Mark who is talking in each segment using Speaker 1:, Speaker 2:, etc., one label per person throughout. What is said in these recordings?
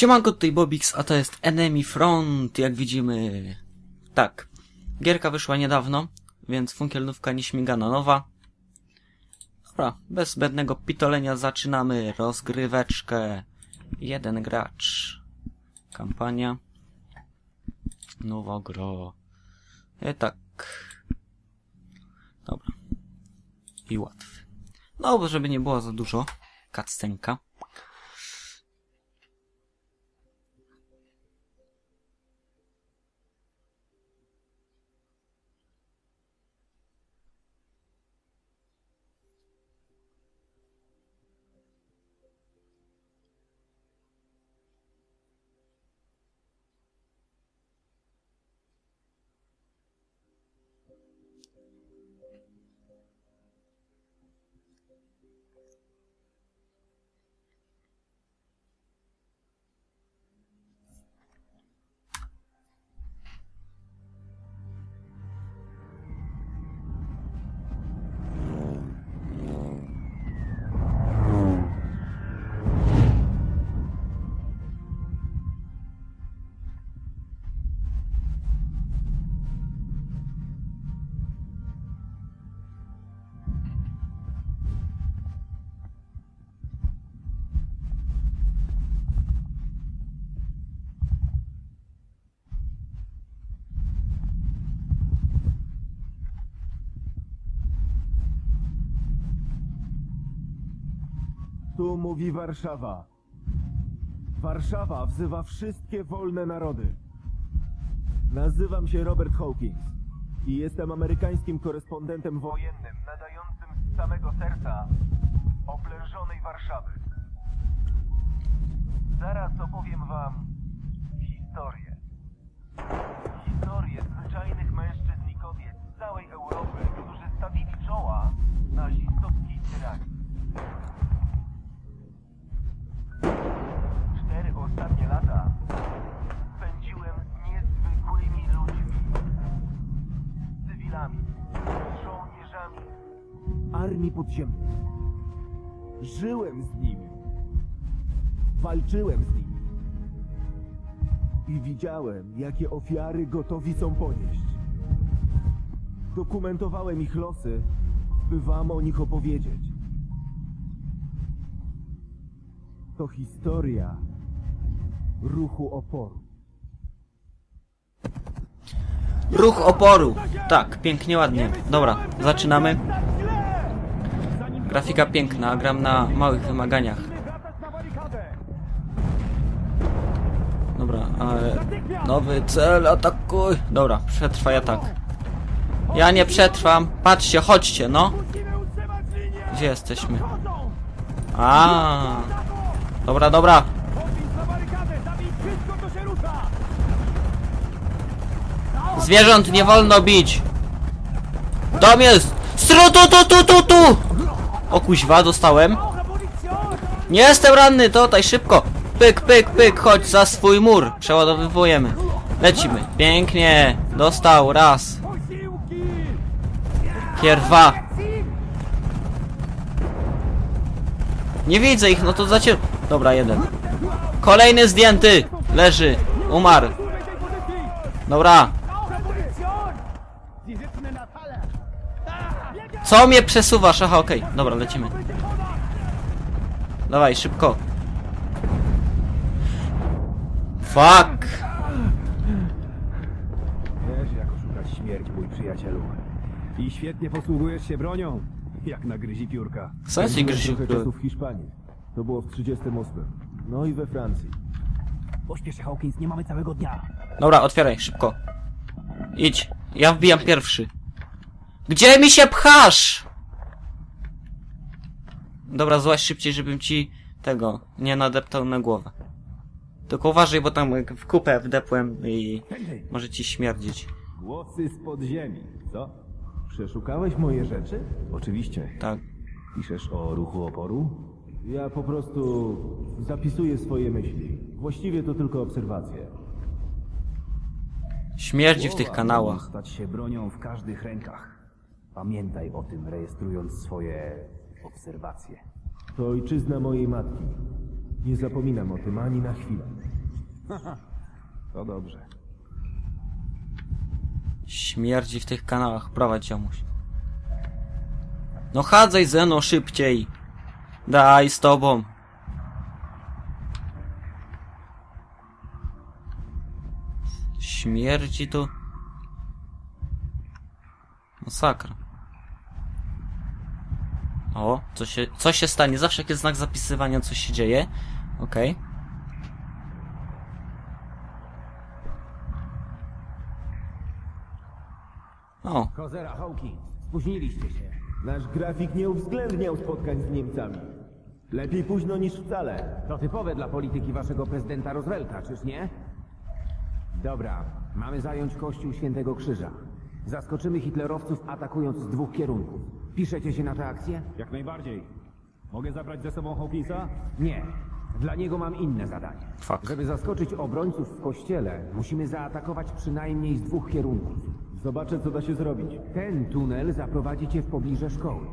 Speaker 1: Siemanko, tutaj Bobix, a to jest Enemy Front, jak widzimy. Tak, gierka wyszła niedawno, więc funkielnówka nieśmigana nowa. Dobra, bez zbędnego pitolenia zaczynamy rozgryweczkę. Jeden gracz. Kampania. Nowa gra. I tak. Dobra. I łatwy. No, żeby nie było za dużo. Kaccenka.
Speaker 2: Tu mówi Warszawa. Warszawa wzywa wszystkie wolne narody. Nazywam się Robert Hawkins i jestem amerykańskim korespondentem wojennym nadającym z samego serca oblężonej Warszawy. Zaraz opowiem wam historię. Historię zwyczajnych mężczyzn i kobiet z całej Europy, którzy stawili czoła nazistowskiej tyranii. Armii podziemnej. Żyłem z nimi. Walczyłem z nimi. I widziałem, jakie ofiary gotowi są ponieść. Dokumentowałem ich losy, by wam o nich opowiedzieć. To historia ruchu oporu.
Speaker 1: Ruch oporu. Tak, pięknie, ładnie. Dobra, zaczynamy. Grafika piękna, gram na małych wymaganiach. Dobra, ale... Nowy cel, atakuj! Dobra, przetrwaj atak. Ja nie przetrwam. Patrzcie, chodźcie, no. Gdzie jesteśmy? A. Dobra, dobra. Zwierząt nie wolno bić. Tam jest! Stru tu tu tu tu tu! O kuźwa, dostałem. Nie jestem ranny, tutaj szybko. Pyk, pyk, pyk, chodź za swój mur. Przeładowywujemy. Lecimy. Pięknie. Dostał, raz. Kierwa. Nie widzę ich, no to zacie... Dobra, jeden. Kolejny zdjęty. Leży. Umarł. Dobra. Co mnie przesuwasz? Aha, okej. Dobra, lecimy. Dawaj, szybko. Fuck.
Speaker 2: Wiesz, jak oszukać śmierć, mój przyjacielu. I świetnie posługujesz się bronią, jak na gryzi piórka.
Speaker 1: Co jest
Speaker 2: Spędziłem
Speaker 1: gryzi piórka?
Speaker 2: w Hiszpanii. To było w 38. No i we Francji.
Speaker 3: Pośpiesz się, Hawkins, nie mamy całego dnia.
Speaker 1: Dobra, otwieraj, szybko. Idź. Ja wbijam pierwszy. Gdzie mi się pchasz? Dobra, złaź szybciej, żebym ci tego nie nadeptał na głowę. Tylko uważaj, bo tam w kupę wdepłem i może ci śmierdzić.
Speaker 2: Głosy z podziemi, co? Przeszukałeś moje rzeczy? Oczywiście.
Speaker 1: Tak.
Speaker 2: Piszesz o ruchu oporu? Ja po prostu zapisuję swoje myśli. Właściwie to tylko obserwacje.
Speaker 1: Śmierdzi w tych kanałach.
Speaker 3: stać się bronią w każdych rękach. Pamiętaj o tym, rejestrując swoje obserwacje.
Speaker 2: To ojczyzna mojej matki. Nie zapominam o tym ani na chwilę.
Speaker 3: To dobrze.
Speaker 1: Śmierdzi w tych kanałach. Prowadź ziomuś. No chadzaj Zeno szybciej. Daj z tobą. Śmierdzi tu. Masakra. O, co się, co się stanie? Zawsze jak jest znak zapisywania, coś się dzieje. Okej. O,
Speaker 3: Kozera Hawkins, spóźniliście się.
Speaker 2: Nasz grafik nie uwzględniał spotkań z Niemcami. Lepiej późno niż wcale.
Speaker 3: To typowe dla polityki waszego prezydenta Roosevelta, czyż nie? Dobra, mamy zająć Kościół Świętego Krzyża. Zaskoczymy hitlerowców atakując z dwóch kierunków. Piszecie się na tę akcję?
Speaker 2: Jak najbardziej. Mogę zabrać ze sobą Hawkinsa?
Speaker 3: Nie. Dla niego mam inne zadanie.
Speaker 1: Fuck.
Speaker 3: Żeby zaskoczyć obrońców w kościele, musimy zaatakować przynajmniej z dwóch kierunków.
Speaker 2: Zobaczę, co da się zrobić.
Speaker 3: Ten tunel zaprowadzi cię w pobliże szkoły.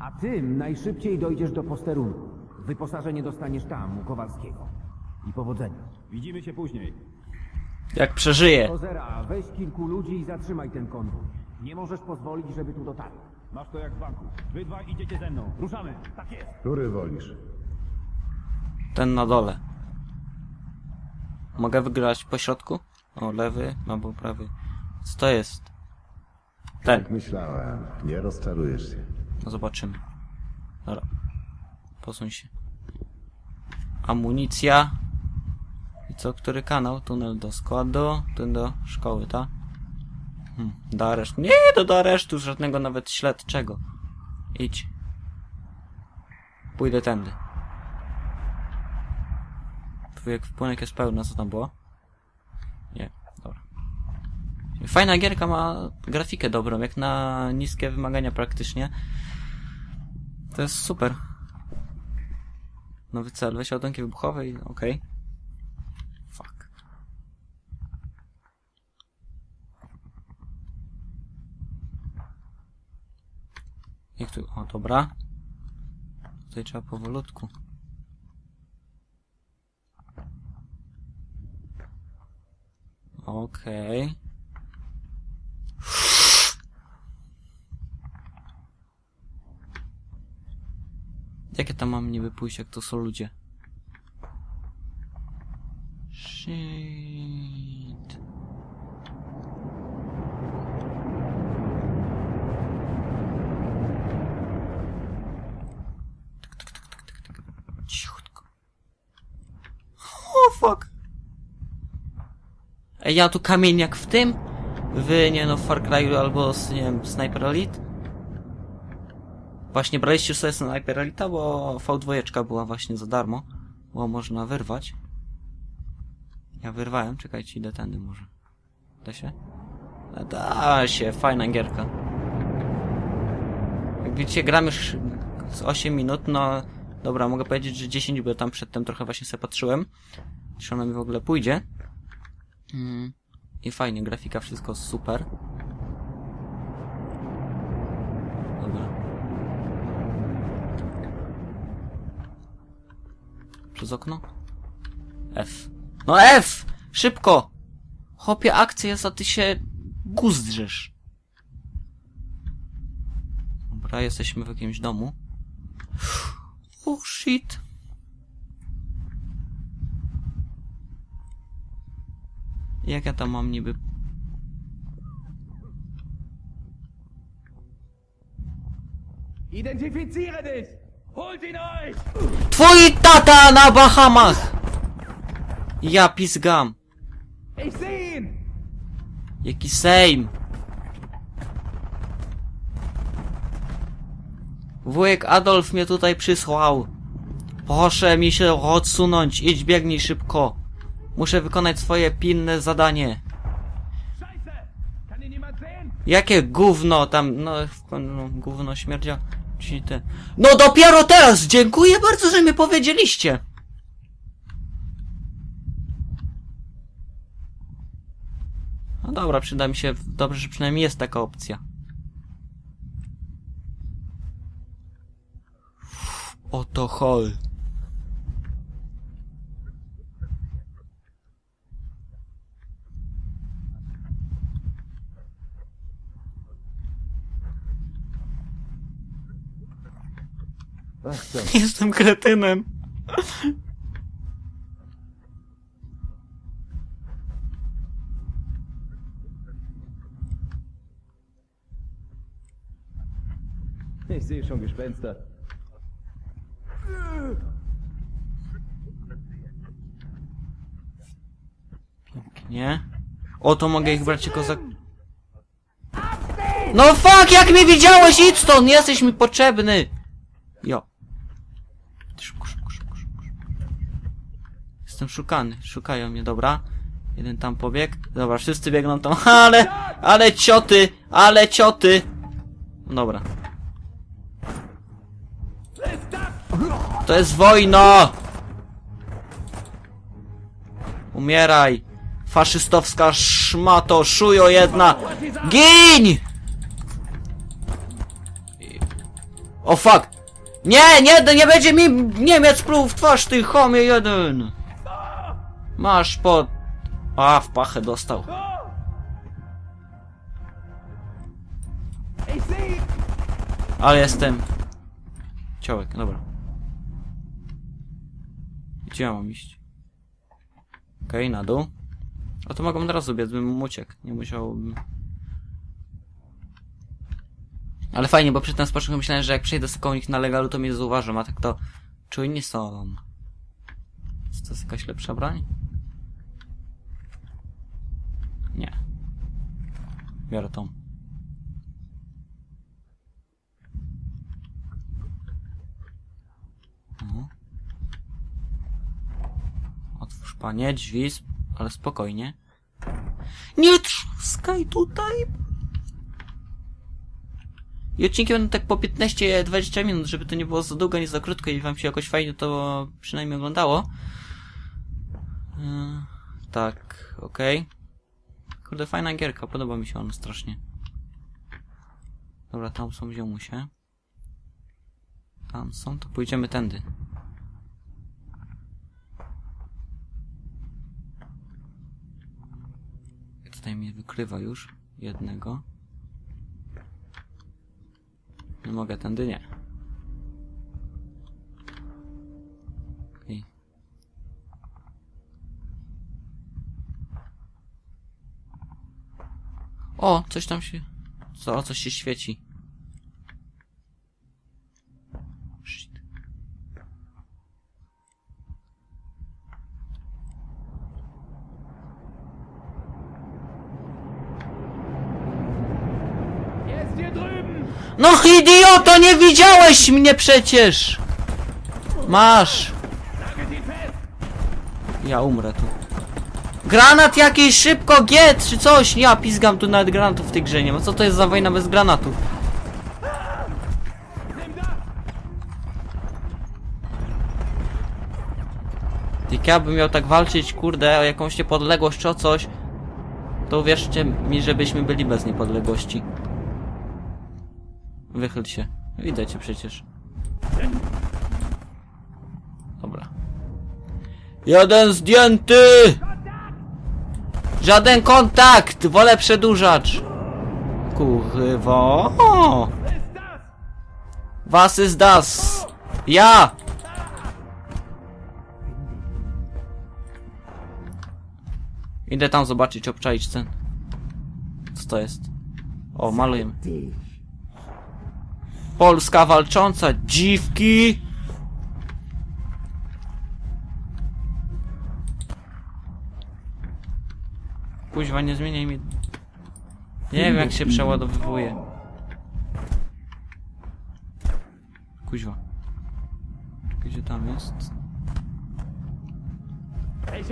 Speaker 3: A tym najszybciej dojdziesz do posterunku. Wyposażenie dostaniesz tam, u Kowalskiego. I powodzenia.
Speaker 2: Widzimy się później.
Speaker 1: Jak przeżyje.
Speaker 3: Kozera, weź kilku ludzi i zatrzymaj ten konwój. Nie możesz pozwolić, żeby tu dotarł.
Speaker 2: Masz to jak w banku. Wy dwa idziecie ze mną. Ruszamy. Tak jest.
Speaker 4: Który wolisz?
Speaker 1: Ten na dole. Mogę wygrać po środku? O, lewy albo prawy. Co to jest? Ten.
Speaker 4: Jak myślałem, nie rozczarujesz się.
Speaker 1: No zobaczymy. Dobra. Posuń się. Amunicja. Co? Który kanał? Tunel do składu. Ten do szkoły, tak? Hmm, do aresztu. Nie, to do aresztu. Żadnego nawet śledczego. Idź. Pójdę tędy. Twój wpłynek jest pełny. Co tam było? Nie, dobra. Fajna gierka ma grafikę dobrą, jak na niskie wymagania praktycznie. To jest super. Nowy cel, weź ładunki wybuchowe i okej. Fuck. Jak tu... O, dobra. Tutaj trzeba powolutku. Okej. Jakie tam mam niby pójść, jak to są ludzie? Shit. Tak, tak, tak, tak, tak, tak. Cichutko. O, fuck. Ej, ja tu kamień jak w tym? Wy, nie no, w Far Cry albo, z, nie wiem, Sniper Elite? Właśnie braliście sobie Sniper Elite, bo V2 była właśnie za darmo. Było można wyrwać. Ja wyrwałem, czekajcie, idę tędy może. Da się? A Da się, fajna gierka. Jak widzicie, gram już z 8 minut, no... Dobra, mogę powiedzieć, że 10, bo tam przedtem trochę właśnie sobie patrzyłem. Czy ona mi w ogóle pójdzie. Mm. I fajnie, grafika, wszystko super. Dobra. Przez okno? F. No F! Szybko! Chopie akcja jest, a ty się guzdrzesz. Dobra, jesteśmy w jakimś domu. Oh shit. Jak ja tam mam niby...
Speaker 5: Identifiziere dich! Holt ihn euch!
Speaker 1: Twój tata na Bahamach! Ja pizgam.
Speaker 5: Ich ihn!
Speaker 1: Jaki sejm. Wujek Adolf mnie tutaj przysłał. Proszę mi się odsunąć. Idź, biegnij szybko. Muszę wykonać swoje pilne zadanie. Jakie gówno tam, no, no gówno śmierdzia. No dopiero teraz! Dziękuję bardzo, że mi powiedzieliście! No dobra, przyda mi się, dobrze, że przynajmniej jest taka opcja. Oto hol.
Speaker 2: Ach, co?
Speaker 1: Jestem kretynem.
Speaker 2: Ich sehe schon Gespenster.
Speaker 1: Nie? O, to mogę ich brać jako za... No fuck, jak mnie widziałeś? Idź stąd, jesteś mi potrzebny! Jo. Szybko, szybko, szybko, szybko. Jestem szukany, szukają mnie, dobra. Jeden tam pobiegł. Dobra, wszyscy biegną tam, ale, ale cioty, ale cioty. Dobra. To jest wojna! Umieraj! Faszystowska szmato, szujo jedna! Gin! O fuck! Nie, nie, nie będzie mi Niemiec pluł w twarz, ty chomie jeden! Masz pod... A, w pachę dostał. Ale jestem... Ciołek, dobra. Gdzie ja mam iść? Okej, na dół. O to mogłem od razu biec, bym uciekł. Nie musiałbym... Ale fajnie, bo przy tym spoczynku myślałem, że jak przejdę z koło nich na legalu, to mnie zauważą, a tak to czujni są. Czy to jest jakaś lepsza broń? Nie. Biorę tą. Mhm. Otwórz panie, drzwi, ale spokojnie. Nie trzaskaj tutaj! I odcinki będą tak po 15-20 minut, żeby to nie było za długo, nie za krótko i wam się jakoś fajnie to przynajmniej oglądało. Yy, tak, okej. Kurde, fajna gierka, podoba mi się ona strasznie. Dobra, tam są ziomusie. Tam są, to pójdziemy tędy. Tutaj mnie wykrywa już jednego. Nie mogę tędy, nie. O, coś tam się... Co? Coś się świeci. No idioto, nie widziałeś mnie przecież! Masz! Ja umrę tu. Granat jakiś, szybko, G czy coś! Ja pizgam tu nawet granatów w tej grze nie ma. Co to jest za wojna bez granatów? Jak ja bym miał tak walczyć, kurde, o jakąś niepodległość czy o coś, to uwierzcie mi, żebyśmy byli bez niepodległości. Wychyl się. Widzę cię przecież. Dobra. Jeden zdjęty! Żaden kontakt! Wolę przedłużacz! Kurwa. O!
Speaker 5: Was ist das?
Speaker 1: Ja! Idę tam zobaczyć, obczaić cen. Co to jest? O, malujemy. Polska walcząca, dziwki! Kuźwa, nie zmieniaj mi... Nie wiem jak się przeładowywuje. Kuźwa. Gdzie tam jest?
Speaker 5: Ich!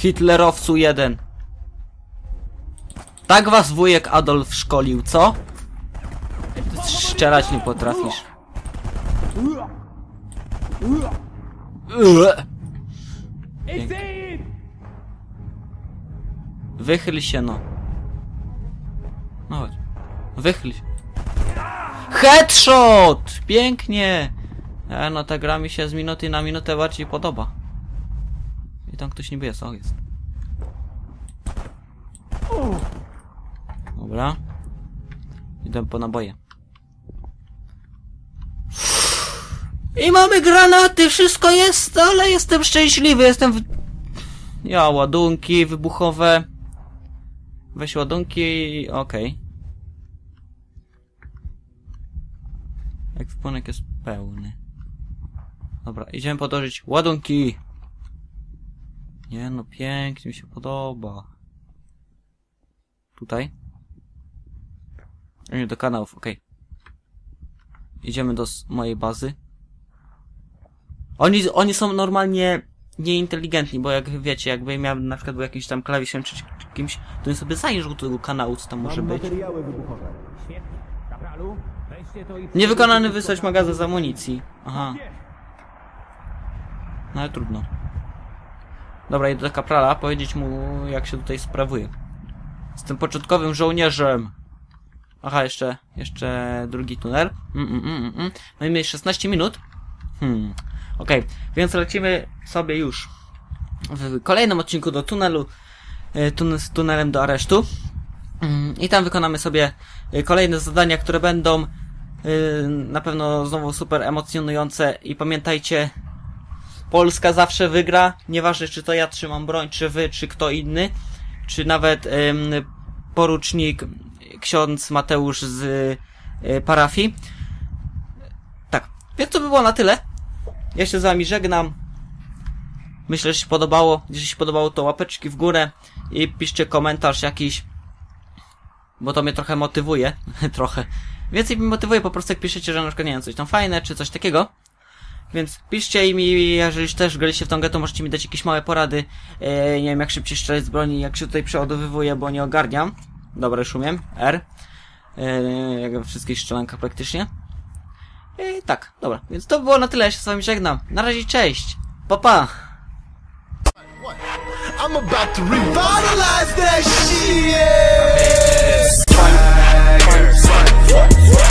Speaker 1: Hitlerowcu jeden. Tak was wujek Adolf szkolił, co? Strzelać nie potrafisz.
Speaker 5: Ihn!
Speaker 1: Wychyl się no. No chodź. Wychyl się. Headshot! Pięknie! E, no ta gra mi się z minuty na minutę bardziej podoba. Tam ktoś niby jest, o jest. Dobra. Idę po naboje. I mamy granaty, wszystko jest, ale jestem szczęśliwy, jestem w... Ja, ładunki wybuchowe. Weź ładunki, okej. Ekwipunek jest pełny. Dobra, idziemy podłożyć ładunki. Nie no, pięknie mi się podoba. Tutaj. Nie, do kanałów, okej. Idziemy do mojej bazy. Oni, oni są normalnie nieinteligentni, bo jak wiecie, jakby miał na przykład był jakiś tam klawiszem czy, kimś, to bym sobie zajrzał do tego kanału, co tam może być.
Speaker 3: Kapralu.
Speaker 1: Niewykonany wysłać magazyn z amunicji. Aha. No ale trudno. Dobra, idę do kaprala, powiedzieć mu jak się tutaj sprawuje. Jestem początkowym żołnierzem. Aha, jeszcze, jeszcze drugi tunel. Mm, mm, mm, mm, mm. Mamy 16 minut. Hmm. Okej, więc lecimy sobie już w kolejnym odcinku do tunelu. e, Tun z tunelem do aresztu. Mm, I tam wykonamy sobie y, kolejne zadania, które będą y, na pewno znowu super emocjonujące i pamiętajcie, Polska zawsze wygra, nieważne czy to ja trzymam broń, czy wy, czy kto inny, czy nawet ym, porucznik ksiądz Mateusz z y, parafii. Tak, więc to by było na tyle. Ja się z wami żegnam. Myślę, że się podobało. Jeżeli się podobało, to łapeczki w górę i piszcie komentarz jakiś bo to mnie trochę motywuje, trochę. Więcej mnie motywuje po prostu jak piszecie, że na przykład nie wiem, coś tam fajne, czy coś takiego. Więc piszcie i mi, jeżeli też graliście w tą grę, to możecie mi dać jakieś małe porady. E, nie wiem, jak szybciej strzelać z broni, jak się tutaj przeładowywuje, bo nie ogarniam. Dobra, już umiem. R. E, jak we wszystkich strzelankach praktycznie. E, tak, dobra. Więc to było na tyle, ja się z wami żegnam. Na razie, cześć. Pa, pa.
Speaker 6: I'm about to revitalize that shit. Swagger, swagger, swagger.